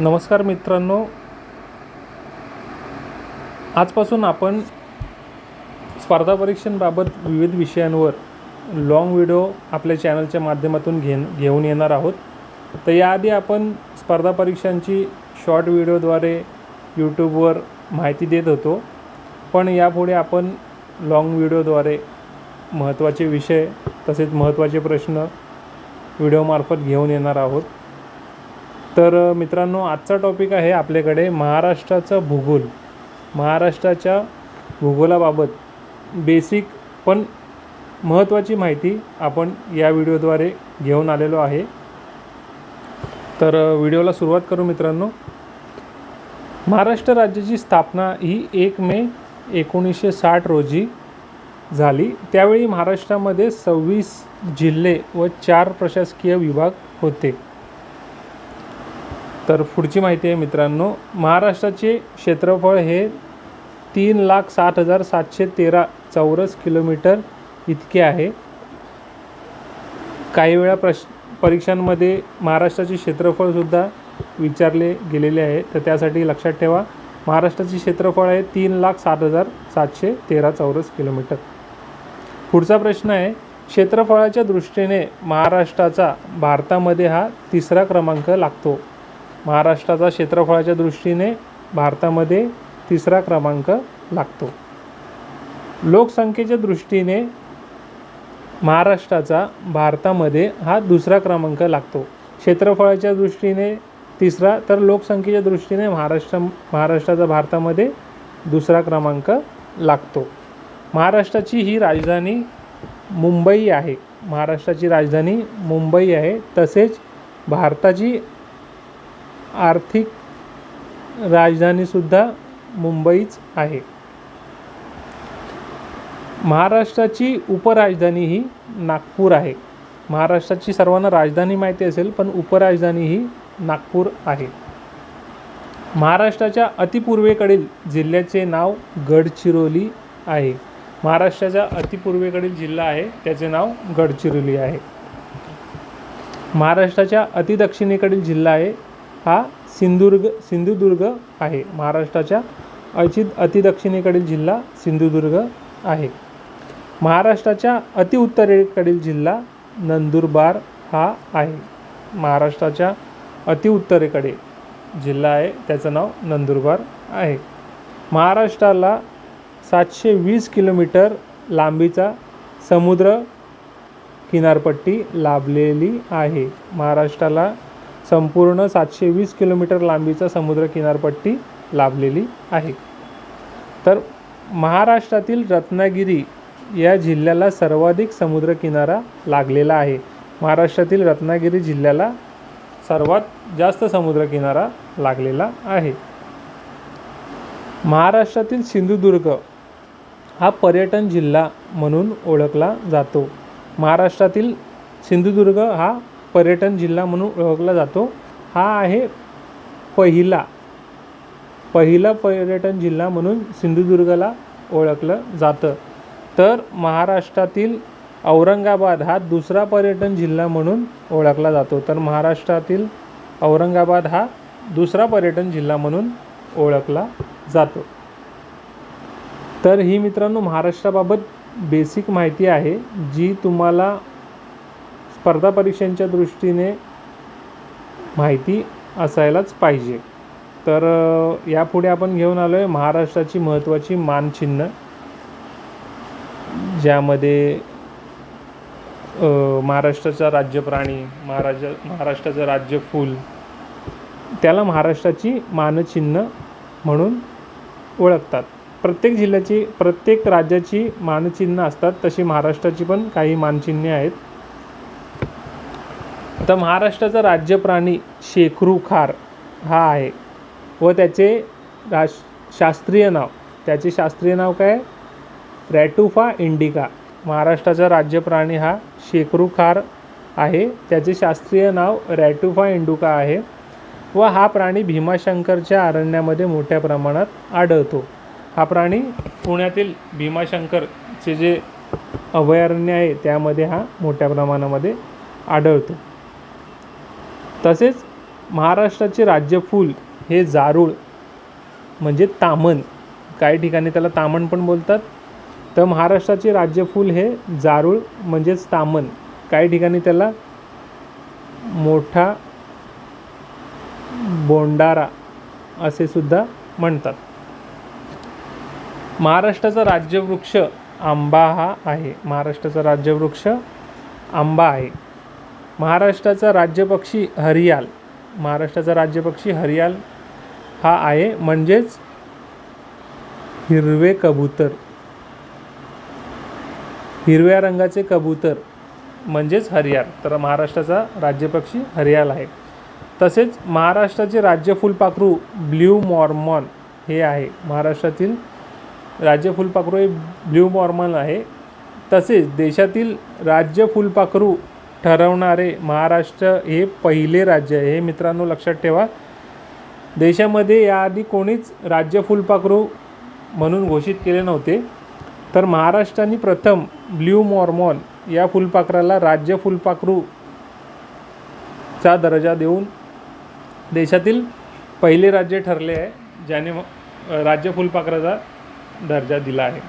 नमस्कार मित्रांनो. आजपासून आपण स्पर्धा परीक्षांबाबत विविध विषयांवर लाँग व्हिडिओ आपल्या चॅनलच्या माध्यमातून घेन घेऊन येणार आहोत. तर याआधी आपण स्पर्धा परीक्षांची शॉर्ट व्हिडिओद्वारे यूट्यूबवर माहिती देत होतो. पण यापुढे आपण लाँग व्हिडिओद्वारे महत्त्वाचे विषय तसेच महत्त्वाचे प्रश्न व्हिडिओमार्फत घेऊन येणार आहोत. तर मित्रांनो आजचा टॉपिक आहे आपल्याकडे महाराष्ट्राचं भूगोल. महाराष्ट्राच्या भूगोलाबाबत बेसिक पण महत्त्वाची माहिती आपण या व्हिडिओद्वारे घेऊन आलेलो आहे. तर व्हिडिओला सुरुवात करू मित्रांनो. महाराष्ट्र राज्याची स्थापना ही एक मे एकोणीसशे साठ रोजी झाली. त्यावेळी महाराष्ट्रामध्ये सव्वीस जिल्हे व चार प्रशासकीय विभाग होते. तर पुढची माहिती आहे मित्रांनो. महाराष्ट्राचे क्षेत्रफळ हे तीन लाख साठ हजार सातशे तेरा चौरस किलोमीटर इतके आहे. काही वेळा प्रश परीक्षांमध्ये महाराष्ट्राचे क्षेत्रफळसुद्धा विचारले गेलेले आहे. तर त्यासाठी लक्षात ठेवा महाराष्ट्राचे क्षेत्रफळ आहे तीन लाख साठ हजार सातशे तेरा चौरस किलोमीटर. पुढचा प्रश्न आहे क्षेत्रफळाच्या दृष्टीने महाराष्ट्राचा भारतामध्ये हा तिसरा क्रमांक लागतो. महाराष्ट्राचा क्षेत्रफळाच्या दृष्टीने भारतामध्ये तिसरा क्रमांक लागतो. लोकसंख्येच्या दृष्टीने महाराष्ट्राचा भारतामध्ये हा दुसरा क्रमांक लागतो. क्षेत्रफळाच्या दृष्टीने तिसरा तर लोकसंख्येच्या दृष्टीने महाराष्ट्र महाराष्ट्राचा भारतामध्ये दुसरा क्रमांक लागतो. महाराष्ट्राची ही राजधानी मुंबई आहे. महाराष्ट्राची राजधानी मुंबई आहे. तसेच भारताची आर्थिक राजधानीसुद्धा मुंबईच आहे. महाराष्ट्राची उपराजधानी ही नागपूर आहे. महाराष्ट्राची सर्वांना राजधानी माहिती असेल पण उपराजधानी ही नागपूर आहे. महाराष्ट्राच्या अतिपूर्वेकडील जिल्ह्याचे नाव गडचिरोली आहे. महाराष्ट्राच्या अतिपूर्वेकडील जिल्हा आहे त्याचे नाव गडचिरोली आहे. महाराष्ट्राच्या अतिदक्षिणेकडील जिल्हा आहे हा सिंधुदुर्ग सिंधुदुर्ग आहे. महाराष्ट्राच्या अचित अतिदक्षिणेकडील जिल्हा सिंधुदुर्ग आहे. महाराष्ट्राच्या अतिउत्तरेकडील जिल्हा नंदुरबार हा आहे. महाराष्ट्राच्या अतिउत्तरेकडे जिल्हा आहे. त्याचं नाव नंदुरबार आहे. महाराष्ट्राला सातशे वीस किलोमीटर लांबीचा समुद्र किनारपट्टी लाभलेली आहे. महाराष्ट्राला संपूर्ण सातशे वीस किलोमीटर लांबीचा समुद्र किनारपट्टी लाभलेली आहे. तर महाराष्ट्रातील रत्नागिरी या जिल्ह्याला सर्वाधिक समुद्रकिनारा लागलेला आहे. महाराष्ट्रातील रत्नागिरी जिल्ह्याला सर्वात जास्त समुद्रकिनारा लागलेला आहे. महाराष्ट्रातील सिंधुदुर्ग हा पर्यटन जिल्हा म्हणून ओळखला जातो. महाराष्ट्रातील सिंधुदुर्ग हा पर्यटन जिल्हा म्हणून ओळखला जातो. हा आहे पहिला पहिला पर्यटन जिल्हा म्हणून सिंधुदुर्गला ओळखलं जातं. तर महाराष्ट्रातील औरंगाबाद हा दुसरा पर्यटन जिल्हा म्हणून ओळखला जातो. तर महाराष्ट्रातील औरंगाबाद हा दुसरा पर्यटन जिल्हा म्हणून ओळखला जातो. तर ही मित्रांनो महाराष्ट्राबाबत बेसिक माहिती आहे जी तुम्हाला स्पर्धा परीक्षांच्या दृष्टीने माहिती असायलाच पाहिजे. तर यापुढे आपण घेऊन आलो आहे महाराष्ट्राची महत्त्वाची मानचिन्ह ज्यामध्ये महाराष्ट्राचा राज्यप्राणी महाराज महाराष्ट्राचं राज्य फूल त्याला महाराष्ट्राची मानचिन्ह म्हणून ओळखतात. प्रत्येक जिल्ह्याची प्रत्येक राज्याची मानचिन्ह असतात तशी महाराष्ट्राची पण काही मानचिन्हे आहेत. तर महाराष्ट्राचा राज्य प्राणी शेखरू खार हा आहे. व त्याचे राश शास्त्रीय नाव त्याचे शास्त्रीय नाव काय? Ratufa indica. महाराष्ट्राचा राज्य प्राणी हा शेखरू खार आहे. त्याचे शास्त्रीय नाव रॅटुफा इंडुका आहे. व हा प्राणी भीमाशंकरच्या अरण्यामध्ये मोठ्या प्रमाणात आढळतो. हा प्राणी पुण्यातील भीमाशंकरचे जे अभयारण्य आहे त्यामध्ये हा मोठ्या प्रमाणामध्ये आढळतो. तसेच महाराष्ट्राचे राज्यफूल हे जारूळ म्हणजे तामण. काही ठिकाणी त्याला तामण पण बोलतात. तर महाराष्ट्राचे राज्यफूल हे जारूळ म्हणजेच तामण. काही ठिकाणी त्याला मोठा बोंडारा असे सुद्धा म्हणतात. महाराष्ट्राचा राज्यवृक्ष आंबा हा आहे. महाराष्ट्राचा राज्यवृक्ष आंबा आहे. महाराष्ट्राचा राज्यपक्षी हरियाल. महाराष्ट्राचा राज्यपक्षी हरियाल हा आहे म्हणजेच हिरवे कबूतर. हिरव्या रंगाचे कबूतर म्हणजेच हरियाल. तर महाराष्ट्राचा राज्यपक्षी हरियाल आहे. तसेच महाराष्ट्राचे राज्य फुलपाखरू ब्ल्यू मॉर्मॉन हे आहे. महाराष्ट्रातील राज्य फुलपाखरू हे ब्ल्यू मॉर्मॉन आहे. तसेच देशातील राज्य फुलपाखरू ठरवणारे महाराष्ट्र हे पहिले राज्य आहे. हे मित्रांनो लक्षात ठेवा. देशामध्ये याआधी कोणीच राज्य फुलपाखरू म्हणून घोषित केले नव्हते. तर महाराष्ट्राने प्रथम ब्ल्यू मॉर्मॉन या फुलपाखराला राज्य फुलपाखरूचा दर्जा देऊन देशातील पहिले राज्य ठरले आहे ज्याने राज्य फुलपाखराचा दर्जा दिला आहे.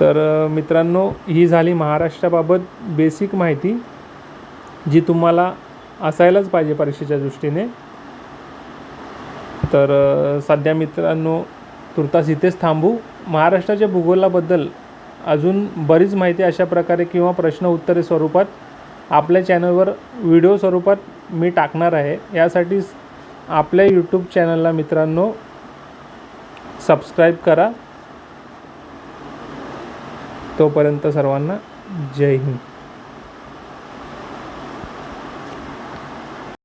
तर मित्रांनो ही झाली महाराष्ट्राबाबत बेसिक माहिती जी तुम्हाला असायलाच पाहिजे परीक्षेच्या दृष्टीने. तर सध्या मित्रांनो तुर्तास इथेच थांबू. महाराष्ट्राच्या भूगोलाबद्दल अजून बरीच माहिती अशा प्रकारे किंवा प्रश्न उत्तरे स्वरूपात आपल्या चॅनलवर व्हिडिओ स्वरूपात मी टाकणार आहे. यासाठी आपल्या यूट्यूब चॅनलला मित्रांनो सबस्क्राईब करा. तोपर्यंत सर्वांना जय हिंद.